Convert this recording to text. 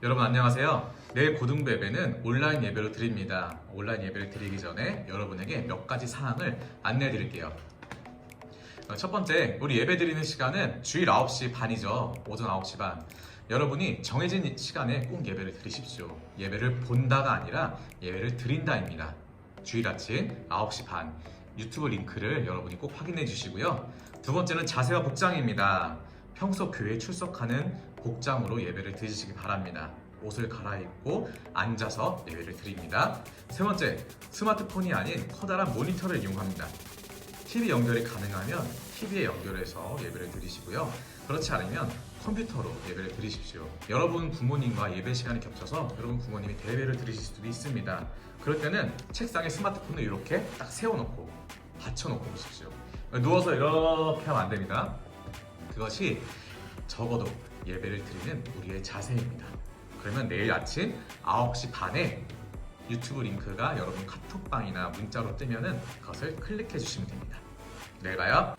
여러분 안녕하세요. 내일 고등부 예배는 온라인 예배로 드립니다. 온라인 예배를 드리기 전에 여러분에게 몇 가지 사항을 안내해 드릴게요. 어, 첫 번째, 우리 예배 드리는 시간은 주일 9시 반이죠. 오전 9시 반. 여러분이 정해진 시간에 꼭 예배를 드리십시오. 예배를 본다가 아니라 예배를 드린다입니다. 주일 아침 9시 반. 유튜브 링크를 여러분이 꼭 확인해 주시고요. 두 번째는 자세와 복장입니다. 평소 교회에 출석하는 복장으로 예배를 드리시기 바랍니다. 옷을 갈아입고 앉아서 예배를 드립니다. 세 번째, 스마트폰이 아닌 커다란 모니터를 이용합니다. TV 연결이 가능하면 TV에 연결해서 예배를 드리시고요. 그렇지 않으면 컴퓨터로 예배를 드리십시오. 여러분 부모님과 예배 시간이 겹쳐서 여러분 부모님이 대배를 드리실 수도 있습니다. 그럴 때는 책상에 스마트폰을 이렇게 딱 세워놓고 받쳐놓고 보십시오. 누워서 이렇게 하면 안 됩니다. 그것이 적어도 예배를 드리는 우리의 자세입니다. 그러면 내일 아침 9시 반에 유튜브 링크가 여러분 카톡방이나 문자로 뜨면은 그것을 클릭해 주시면 됩니다. 내일 봐요.